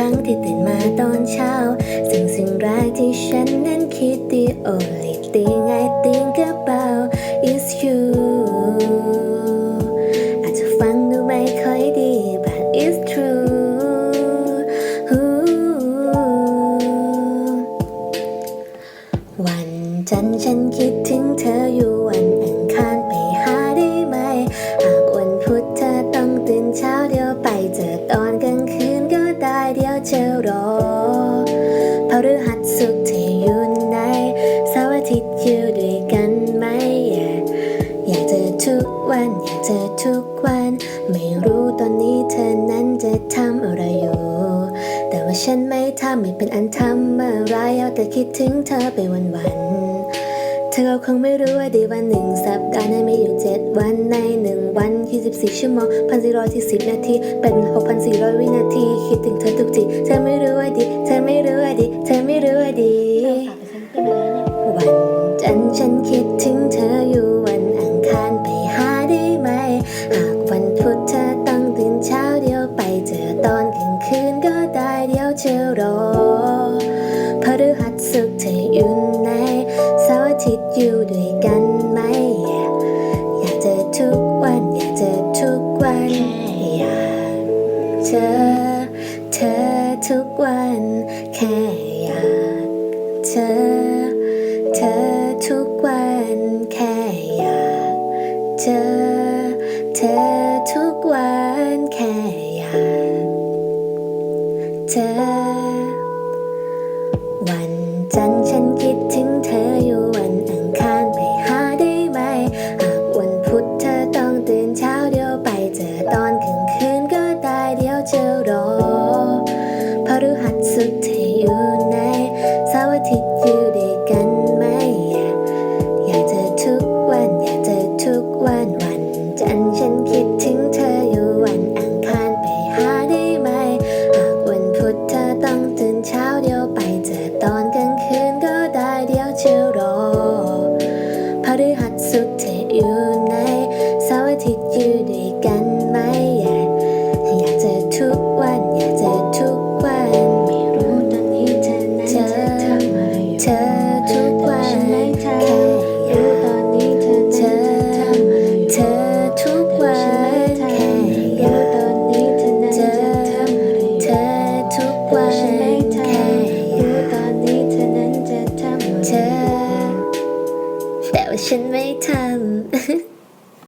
รั้งที่ตื่นมาตอนเช้าสิ่งสิ่งแรกที่ฉันนั้นคิด the only thing I think about is you อาจจะฟังดูไม่ค่อยดี but it's true วันจันทร์ฉันคิดถึงเธออยู่วันอังคารไปหาได้ไหม หากวันพุธเธอต้องตื่นเช้าเดียวไปเจอตอนกลาง สสุกร์เธออยู่ไหนเสาร์อาทิตย์อยู่ด้วยกันไหม yeah อยากเจอทุกวัน อยากเจอทุกวัน ไม่รู้ตอนนี้เธอนั้นจะทำอะไรอยู่ แต่ว่าฉันไม่ทำไม่เป็นอันทำเมื่อไรเอาแต่คิดถึงเธอไปวันวันเธอคงไม่รู้ว่าดีวันหนึ่งสัปดาห์นั้นมีอยู่เจ็ดวันในหนึ่งวัน24ชั่วโมงพันสี่ร้อยที่สิบนาทีเป็นหกพันสี่ร้อยวินาที คิดถึงเธอทุกทีเธอไม่รู้ว่าดีเธอ สสุกร์เธออยู่ไหนเสาร์อาทิตย์อยู่ด้วยกันไหม อยากเจอทุกวัน อยากเจอทุกวัน อยากเจอเธอทุกวัน แค่อยากเจอเธอทุกวัน แค่อยากเจอเธอทุกวัน แค่อยากเจอวันจันทร์ฉันคิดถึงเธอ จะรอพฤหัสสุดที่อยู่ในเสาร์อาทิตย์อยู่ด้วยกันไหมอยากอยากเจอทุกวัน อยากเจอทุกวันวันจันทร์ฉันคิดถึง ฉันไม่ทำ